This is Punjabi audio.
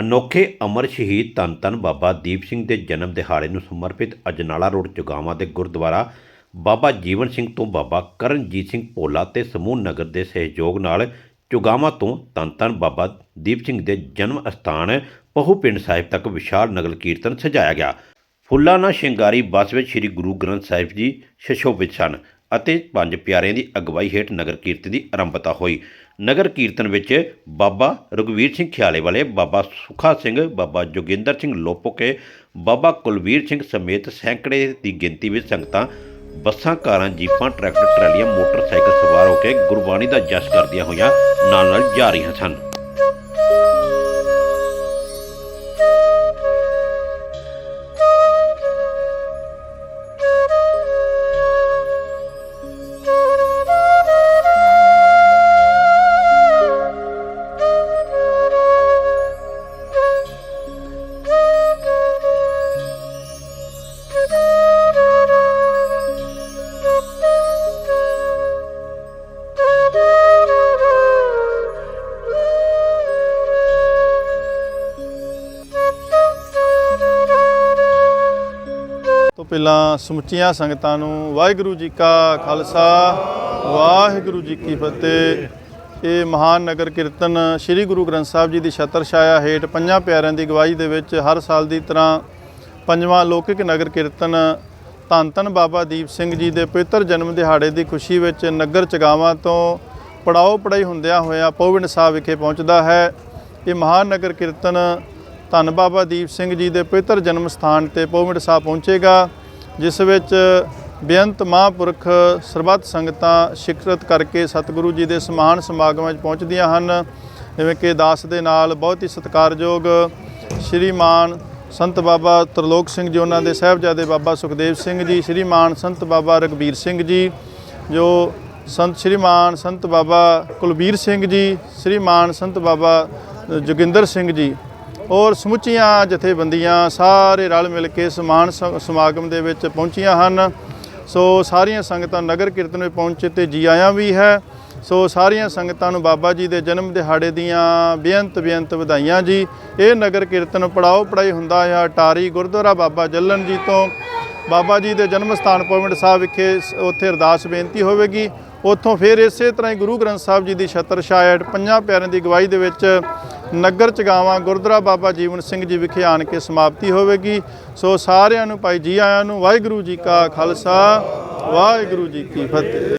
ਅਨੋਖੇ ਅਮਰ ਸ਼ਹੀਦ ਧੰਨ ਧੰਨ ਬਾਬਾ ਦੀਪ ਸਿੰਘ ਦੇ ਜਨਮ ਦਿਹਾੜੇ ਨੂੰ ਸਮਰਪਿਤ ਅਜਨਾਲਾ ਰੋਡ ਚੁਗਾਵਾਂ ਦੇ ਗੁਰਦੁਆਰਾ ਬਾਬਾ ਜੀਵਨ ਸਿੰਘ ਤੋਂ ਬਾਬਾ ਕਰਨਜੀਤ ਸਿੰਘ ਭੋਲਾ ਤੇ ਸਮੂਹ ਨਗਰ ਦੇ ਸਹਿਯੋਗ ਨਾਲ ਚੁਗਾਵਾਂ ਤੋਂ ਧੰਨ ਧੰਨ ਬਾਬਾ ਦੀਪ ਸਿੰਘ ਦੇ ਜਨਮ ਅਸਥਾਨ ਪਹੂ ਪਿੰਡ ਸਾਹਿਬ ਤੱਕ ਵਿਸ਼ਾਲ ਨਗਰ ਕੀਰਤਨ ਸਜਾਇਆ ਗਿਆ। ਫੁੱਲਾਂ ਨਾਲ ਸ਼ਿੰਗਾਰੀ ਬੱਸ ਵਿੱਚ ਸ੍ਰੀ ਗੁਰੂ ਗ੍ਰੰਥ ਸਾਹਿਬ ਜੀ ਸ਼ਸ਼ੋਭਿਤ ਸਨ ਅਤੇ ਪੰਜ ਪਿਆਰਿਆਂ ਦੀ ਅਗਵਾਈ ਹੇਠ ਨਗਰ ਕੀਰਤਨ ਦੀ ਆਰੰਭਤਾ ਹੋਈ। ਨਗਰ ਕੀਰਤਨ ਵਿੱਚ ਬਾਬਾ ਰਘਵੀਰ ਸਿੰਘ ਖਿਆਲੇ ਵਾਲੇ, ਬਾਬਾ ਸੁਖਾ ਸਿੰਘ, ਬਾਬਾ ਜੋਗਿੰਦਰ ਸਿੰਘ ਲੋਪੋਕੇ, ਬਾਬਾ ਕੁਲਵੀਰ ਸਿੰਘ ਸਮੇਤ ਸੈਂਕੜੇ ਦੀ ਗਿਣਤੀ ਵਿੱਚ ਸੰਗਤਾਂ ਬੱਸਾਂ, ਕਾਰਾਂ, ਜੀਪਾਂ, ਟਰੈਕਟਰ, ਟਰਾਲੀਆਂ, ਮੋਟਰਸਾਈਕਲ ਸਵਾਰ ਹੋ ਕੇ ਗੁਰਬਾਣੀ ਦਾ ਜਸ਼ ਕਰਦੀਆਂ ਹੋਈਆਂ ਨਾਲ ਨਾਲ ਜਾ ਰਹੀਆਂ ਸਨ। ਤੋਂ ਪਹਿਲਾਂ ਸਮੁੱਚੀਆਂ ਸੰਗਤਾਂ ਨੂੰ ਵਾਹਿਗੁਰੂ ਜੀ ਕਾ ਖਾਲਸਾ, ਵਾਹਿਗੁਰੂ ਜੀ ਕੀ ਫਤਿਹ। ਇਹ ਮਹਾਨ ਨਗਰ ਕੀਰਤਨ ਸ੍ਰੀ ਗੁਰੂ ਗ੍ਰੰਥ ਸਾਹਿਬ ਜੀ ਦੀ ਛਤਰ ਛਾਇਆ ਹੇਠ ਪੰਜਾਂ ਪਿਆਰਿਆਂ ਦੀ ਗਵਾਹੀ ਦੇ ਵਿੱਚ ਹਰ ਸਾਲ ਦੀ ਤਰ੍ਹਾਂ ਪੰਜਵਾਂ ਲੋਕਿਕ ਨਗਰ ਕੀਰਤਨ ਧੰਨ ਧੰਨ ਬਾਬਾ ਦੀਪ ਸਿੰਘ ਜੀ ਦੇ ਪਵਿੱਤਰ ਜਨਮ ਦਿਹਾੜੇ ਦੀ ਖੁਸ਼ੀ ਵਿੱਚ ਨਗਰ ਚਗਾਵਾਂ ਤੋਂ ਪੜਾਓ ਪੜਾਈ ਹੁੰਦਿਆਂ ਹੋਇਆ ਪੌਵਿੰਡ ਸਾਹਿਬ ਵਿਖੇ ਪਹੁੰਚਦਾ ਹੈ। ਇਹ ਮਹਾਨ ਨਗਰ ਕੀਰਤਨ ਧੰਨ ਬਾਬਾ ਦੀਪ ਸਿੰਘ ਜੀ ਦੇ ਪਵਿੱਤਰ ਜਨਮ ਸਥਾਨ ਤੇ ਪੌਵਿੰਡ ਸਾਹਿਬ ਪਹੁੰਚੇਗਾ, ਜਿਸ ਵਿੱਚ ਬੇਅੰਤ ਮਹਾਂਪੁਰਖ ਸਰਬੱਤ ਸੰਗਤਾਂ ਸ਼ਿਕਰਤ ਕਰਕੇ ਸਤਿਗੁਰੂ ਜੀ ਦੇ ਸਮਾਨ ਸਮਾਗਮਾਂ 'ਚ ਪਹੁੰਚਦੀਆਂ ਹਨ। ਜਿਵੇਂ ਕਿ ਦਾਸ ਦੇ ਨਾਲ ਬਹੁਤ ਹੀ ਸਤਿਕਾਰਯੋਗ ਸ਼੍ਰੀਮਾਨ ਸੰਤ ਬਾਬਾ ਤਰਲੋਕ ਸਿੰਘ ਜੀ, ਉਹਨਾਂ ਦੇ ਸਾਹਿਬਜ਼ਾਦੇ ਬਾਬਾ ਸੁਖਦੇਵ ਸਿੰਘ ਜੀ, ਸ਼੍ਰੀਮਾਨ ਸੰਤ ਬਾਬਾ ਰਗਵੀਰ ਸਿੰਘ ਜੀ, ਜੋ ਸੰਤ ਸ਼੍ਰੀਮਾਨ ਸੰਤ ਬਾਬਾ ਕੁਲਬੀਰ ਸਿੰਘ ਜੀ, ਸ਼੍ਰੀਮਾਨ ਸੰਤ ਬਾਬਾ ਜੋਗਿੰਦਰ ਸਿੰਘ ਜੀ ਔਰ ਸਮੁੱਚੀਆਂ ਜਥੇਬੰਦੀਆਂ ਸਾਰੇ ਰਲ ਮਿਲ ਕੇ ਸਮਾਨ ਸਮਾਗਮ ਦੇ ਵਿੱਚ ਪਹੁੰਚੀਆਂ ਹਨ। ਸੋ ਸਾਰੀਆਂ ਸੰਗਤਾਂ ਨਗਰ ਕੀਰਤਨ ਵਿੱਚ ਪਹੁੰਚੇ ਤੇ ਜੀ ਆਇਆਂ ਵੀ ਹੈ। ਸੋ ਸਾਰੀਆਂ ਸੰਗਤਾਂ ਨੂੰ ਬਾਬਾ ਜੀ ਦੇ ਜਨਮ ਦਿਹਾੜੇ ਦੀਆਂ ਬੇਅੰਤ ਬੇਅੰਤ ਵਧਾਈਆਂ ਜੀ। ਇਹ ਨਗਰ ਕੀਰਤਨ ਪੜਾਓ ਪੜਾਈ ਹੁੰਦਾ ਹੈ ਟਾਰੀ ਗੁਰਦੁਆਰਾ ਬਾਬਾ ਜੱਲਨ ਜੀ ਤੋਂ। ਬਾਬਾ ਜੀ ਦੇ ਜਨਮ ਸਥਾਨ ਪਵਿੰਡ ਸਾਹਿਬ ਵਿਖੇ ਉੱਥੇ ਅਰਦਾਸ ਬੇਨਤੀ ਹੋਵੇਗੀ। ਉੱਥੋਂ ਫਿਰ ਇਸੇ ਤਰ੍ਹਾਂ ਹੀ ਗੁਰੂ ਗ੍ਰੰਥ ਸਾਹਿਬ ਜੀ ਦੀ ਛਤਰ ਛਾਇਆ ਪੰਜਾਂ ਪਿਆਰਿਆਂ ਦੀ ਗਵਾਹੀ ਦੇ ਵਿੱਚ ਨਗਰ ਚਗਾਵਾਂ ਗੁਰਦੁਆਰਾ ਬਾਬਾ ਜੀਵਨ ਸਿੰਘ ਜੀ ਵਿਖੇ ਆਣ ਕੇ ਸਮਾਪਤੀ ਹੋਵੇਗੀ। ਸੋ ਸਾਰਿਆਂ ਨੂੰ ਭਾਈ ਜੀ ਆਇਆਂ ਨੂੰ ਵਾਹਿਗੁਰੂ ਜੀ ਕਾ ਖਾਲਸਾ, ਵਾਹਿਗੁਰੂ ਜੀ ਕੀ ਫਤਿਹ।